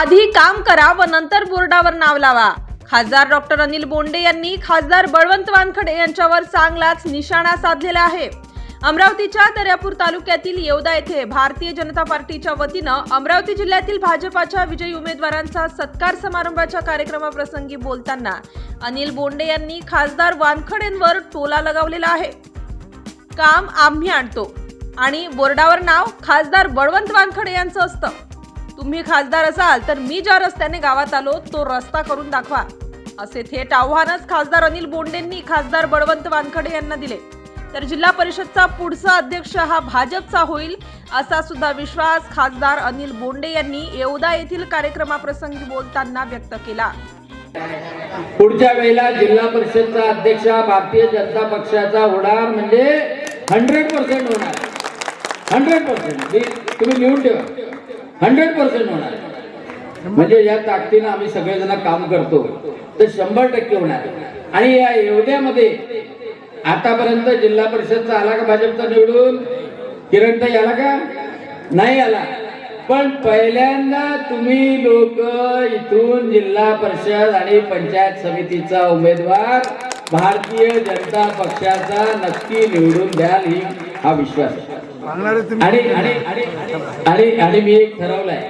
आधी काम करा व नंतर बोर्डावर नाव लावा. खासदार डॉक्टर अनिल बोंडे यांनी खासदार बळवंत वानखडे यांच्यावर चांगलाच निशाणा साधलेला आहे. अमरावतीच्या दर्यापूर तालुक्यातील येवदा येथे भारतीय जनता पार्टीच्या वतीनं अमरावती जिल्ह्यातील भाजपाच्या विजयी उमेदवारांचा सत्कार समारंभाच्या कार्यक्रमाप्रसंगी बोलताना अनिल बोंडे यांनी खासदार वानखडेंवर टोला लगावलेला आहे. काम आम्ही आणतो आणि बोर्डावर नाव खासदार बळवंत वानखडे यांचं असतं. तुम्ही खासदार असाल तर मी ज्या रस्त्याने गावात आलो तो रस्ता करून दाखवा. असे थेट आव्हानच खासदार अनिल बोंडेंनी खासदार बळवंत वानखडे यांना दिले. तर जिल्हा परिषदचा पुढचा अध्यक्ष हा भाजपचा होईल असा सुद्धा विश्वास खासदार अनिल बोंडे यांनी येवदा येथील कार्यक्रमाप्रसंगी बोलताना व्यक्त केला. पुढच्या वेळेला जिल्हा परिषदचा अध्यक्ष भारतीय जनता पक्षाचा होणार म्हणजे हंड्रेड पर्सेंट होणार. हंड्रेड पर्सेंट तुम्ही लिहून ठेवा. हंड्रेड पर्सेंट होणार. म्हणजे या ताकदीनं आम्ही सगळेजण काम करतो तर शंभर टक्के होणार. आणि या एवढ्यामध्ये आतापर्यंत जिल्हा परिषदचा आला का भाजपचा निवडून? किरणताई आला का? नाही आला. पण पहिल्यांदा तुम्ही लोक इथून जिल्हा परिषद आणि पंचायत समितीचा उमेदवार भारतीय जनता पक्षाचा नक्की निवडून द्याल ही हा विश्वास आहे. आणि आणि आणि आणि मी एक ठरवलंय.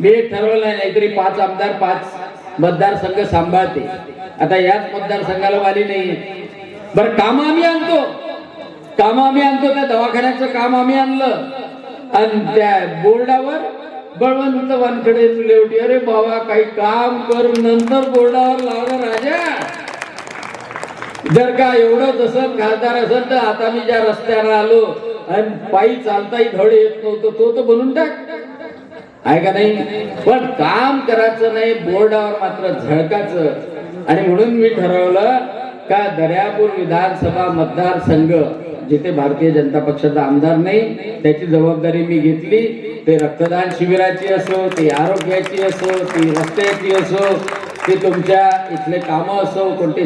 मी एक ठरवलंय नाहीतरी पाच आमदार पाच मतदारसंघ सांभाळते आता याच मतदारसंघाला वाली नाही. बरं काम आम्ही आणतो. काम आम्ही आणतो त्या दवाखान्याचं काम आम्ही आणलं. आणि त्या बोर्डावर बळवंत वानखडे लेवटी अरे बाबा काही काम करून नंतर बोर्डावर लावलं राजा. जर का एवढं जसं खासदार असेल तर आता मी ज्या रस्त्यावर आलो आणि पायी चालताही धड येत नव्हतं तो तर बनून टाक. आहे का नाही? पण काम करायचं नाही बोर्डावर मात्र झळकाचं आणि म्हणून मी ठरवलं का दर्यापूर विधानसभा मतदारसंघ जिथे भारतीय जनता पक्षाचा आमदार नाही त्याची जबाबदारी मी घेतली. ते रक्तदान शिबिराची असो ती आरोग्याची असो ती रस्त्याची असो ती तुमच्या इथले कामं असो कोणते